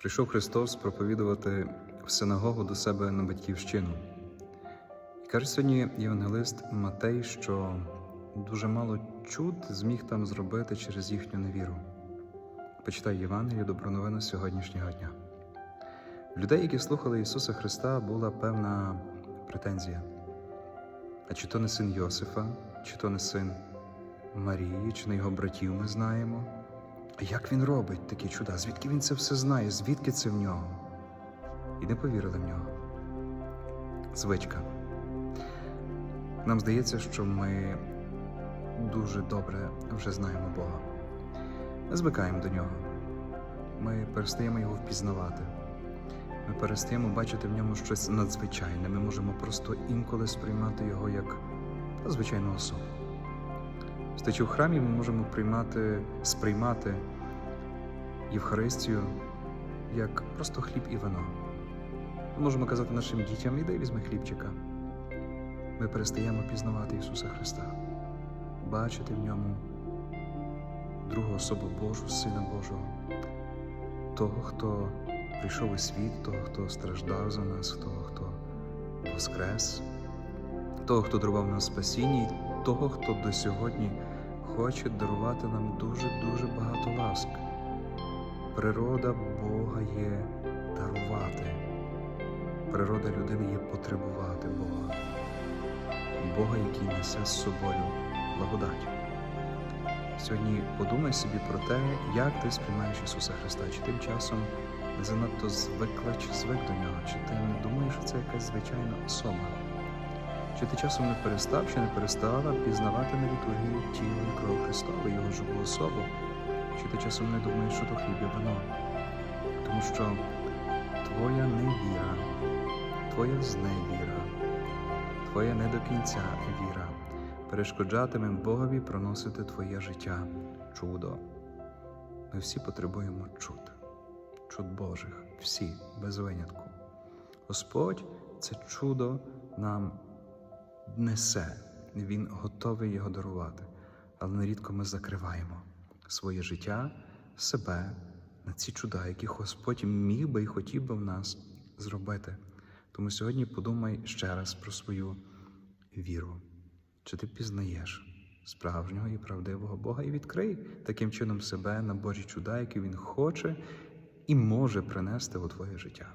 Прийшов Христос проповідувати в синагогу до себе на батьківщину. І каже сьогодні євангелист Матей, що дуже мало чуд зміг там зробити через їхню невіру. Почитай Євангеліє добру новину сьогоднішнього дня. В людей, які слухали Ісуса Христа, була певна претензія. А чи то не син Йосифа, чи то не син Марії, чи не його братів ми знаємо? А як він робить такі чуда? Звідки він це все знає? Звідки це в нього? І не повірили в нього. Звичка. Нам здається, що ми дуже добре вже знаємо Бога. Ми звикаємо до нього. Ми перестаємо його впізнавати. Ми перестаємо бачити в ньому щось надзвичайне. Ми можемо просто інколи сприймати його як звичайну особу. Стоячи в храмі, ми можемо приймати, сприймати Євхаристію як просто хліб і вино. Ми можемо казати нашим дітям, іди візьми хлібчика. Ми перестаємо пізнавати Ісуса Христа, бачити в ньому другу особу Божу, Сина Божого, того, хто прийшов у світ, того, хто страждав за нас, того, хто воскрес, того, хто дарував нам спасіння, того, хто до сьогодні хоче дарувати нам дуже-дуже багато ласк. Природа Бога є дарувати. Природа людини є потребувати Бога. Бога, який несе з собою благодать. Сьогодні подумай собі про те, як ти сприймаєш Ісуса Христа, чи тим часом не занадто звикла чи звик до нього, чи ти не думаєш, що це якась звичайна особа. Чи ти часом не перестав чи не перестала пізнавати на літургії тіло і кров Христове, Його живу особу? Чи ти часом не думаєш, що то хліб і вино? Тому що твоя невіра, твоя зневіра, твоя не до кінця віра перешкоджатиме Богові проносити твоє життя чудо. Ми всі потребуємо чуд, чуд Божих, всі, без винятку. Господь це чудо нам несе, Він готовий його дарувати, але нерідко ми закриваємо своє життя, себе на ці чуда, які Господь міг би і хотів би в нас зробити. Тому сьогодні подумай ще раз про свою віру. Чи ти пізнаєш справжнього і правдивого Бога і відкрий таким чином себе на Божі чуда, які Він хоче і може принести у твоє життя.